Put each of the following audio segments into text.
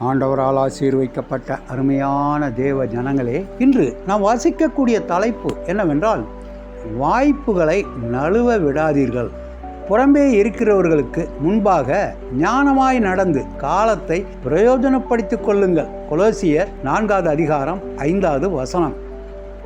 ஆண்டவரால் ஆசீர்வைக்கப்பட்ட அருமையான தேவ ஜனங்களே இன்று நாம் வாசிக்கக்கூடிய தலைப்பு என்னவென்றால் வாய்ப்புகளை நழுவ விடாதீர்கள். புறம்பே இருக்கிறவர்களுக்கு முன்பாக ஞானமாய் நடந்து காலத்தை பிரயோஜனப்படுத்திக் கொள்ளுங்கள். கொலோசியர் நான்காவது அதிகாரம் ஐந்தாவது வசனம்.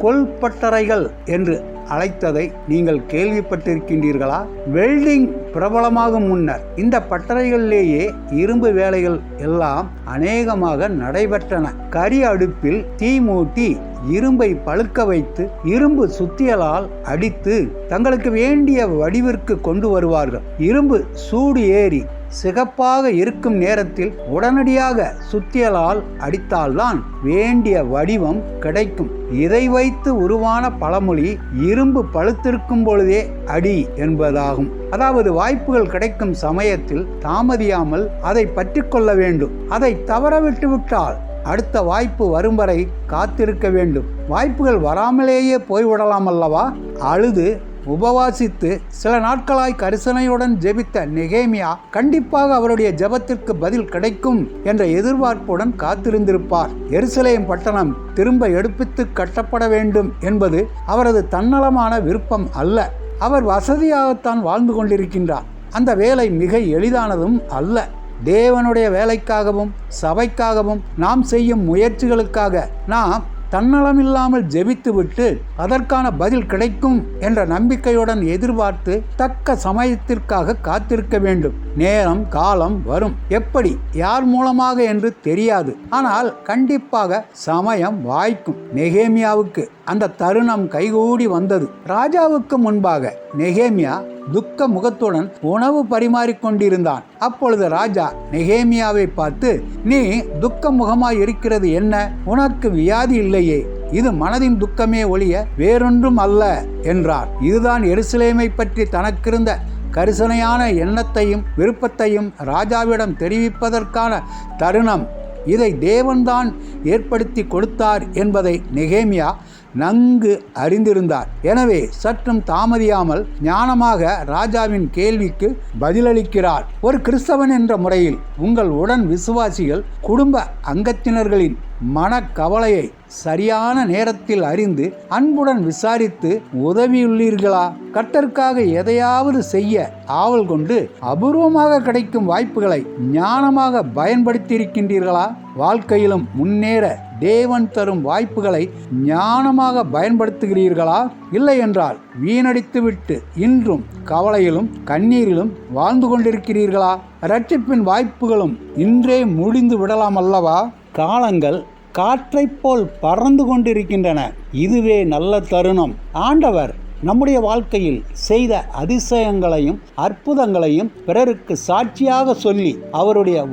கொல்பட்டறைகள் என்று அழைத்ததை நீங்கள் கேள்விப்பட்டிருக்கின்றீர்களா? வெல்டிங் பிரபலமாகும் முன்னர் இந்த பட்டறைகளிலேயே இரும்பு வேலைகள் எல்லாம் அநேகமாக நடைபெற்றன. கரி அடுப்பில் தீ மூட்டி இரும்பை பழுக்க வைத்து இரும்பு சுத்தியலால் அடித்து தங்களுக்கு வேண்டிய வடிவிற்கு கொண்டு வருவார்கள். இரும்பு சூடு ஏறி சிகப்பாக இருக்கும் நேரத்தில் உடனடியாக சுத்தியலால் அடித்தால்தான் வேண்டிய வடிவம் கிடைக்கும். இதை வைத்து உருவான பழமொழி இரும்பு பழுத்திருக்கும் பொழுதே அடி என்பதாகும். அதாவது வாய்ப்புகள் கிடைக்கும் சமயத்தில் தாமதியாமல் அதை பற்றி கொள்ள வேண்டும். அதை தவற விட்டுவிட்டால் அடுத்த வாய்ப்பு வரும் வரை காத்திருக்க வேண்டும். வாய்ப்புகள் வராமலேயே போய்விடலாம் அல்லவா? அழுது உபவாசித்து சில நாட்களாய் கரிசனையுடன் ஜெபித்த நெகேமியா கண்டிப்பாக அவருடைய ஜெபத்திற்கு பதில் கிடைக்கும் என்ற எதிர்பார்ப்புடன் காத்திருந்திருப்பார். எருசலேம் பட்டணம் திரும்ப எடுப்பித்து கட்டப்பட வேண்டும் என்பது அவரது தன்னலமான விருப்பம் அல்ல. அவர் வசதியாகத்தான் வாழ்ந்து கொண்டிருக்கின்றார். அந்த வேலை மிக எளிதானதும் அல்ல. தேவனுடைய வேலைக்காகவும் சபைக்காகவும் நாம் செய்யும் முயற்சிகளுக்காக நாம் தன்னலமில்லாமல் ஜெபித்துவிட்டு அதற்கான பதில் கிடைக்கும் என்ற நம்பிக்கையுடன் எதிர்பார்த்து தக்க சமயத்திற்காக காத்திருக்க வேண்டும். நேரம் காலம் வரும். எப்படி? யார் மூலமாக என்று தெரியாது. ஆனால் கண்டிப்பாக சமயம் வாய்க்கும். நெகேமியாவுக்கு அந்த தருணம் கைகூடி வந்தது. ராஜாவுக்கு முன்பாக நெகேமியா துக்க முகத்துடன் உணவு பரிமாறிக்கொண்டிருந்தான். அப்பொழுது ராஜா நெகேமியாவை பார்த்து நீ துக்க முகமாய் இருக்கிறது என்ன? உனக்கு வியாதி இல்லையே. இது மனதின் துக்கமே ஒழிய வேறொன்றும் அல்ல என்றார். இதுதான் எருசலேமை பற்றி தனக்கிருந்த கரிசனையான எண்ணத்தையும் விருப்பத்தையும் ராஜாவிடம் தெரிவிப்பதற்கான தருணம். இதை தேவன்தான் ஏற்படுத்தி கொடுத்தார் என்பதை நெகேமியா நன்கு அறிந்திருந்தார். எனவே சற்றும் தாமதியாமல் ஞானமாக ராஜாவின் கேள்விக்கு பதிலளிக்கிறார். ஒரு கிறிஸ்தவன் என்ற முறையில் உங்கள் உடன் விசுவாசிகள் குடும்ப அங்கத்தினர்களின் மனக்கவலையை சரியான நேரத்தில் அறிந்து அன்புடன் விசாரித்து உதவியுள்ளீர்களா? கர்த்தருக்காக எதையாவது செய்ய ஆவல் கொண்டு அபூர்வமாக கிடைக்கும் வாய்ப்புகளை ஞானமாக பயன்படுத்தியிருக்கின்றீர்களா? வாழ்க்கையிலும் முன்னேற தேவன் தரும் வாய்ப்புகளை ஞானமாக பயன்படுத்துகிறீர்களா? இல்லை என்றால் வீணடித்துவிட்டு இன்றும் கவலையிலும் கண்ணீரிலும் வாழ்ந்து கொண்டிருக்கிறீர்களா? ரட்சிப்பின் வாய்ப்புகளும் இன்றே முடிந்து விடலாம் அல்லவா? காலங்கள் காற்றைப் போல் பறந்து கொண்டிருக்கின்றன. இதுவே நல்ல தருணம். ஆண்டவர் நம்முடைய வாழ்க்கையில் செய்த அதிசயங்களையும் அற்புதங்களையும் பிறருக்கு சாட்சியாக சொல்லி அவருடைய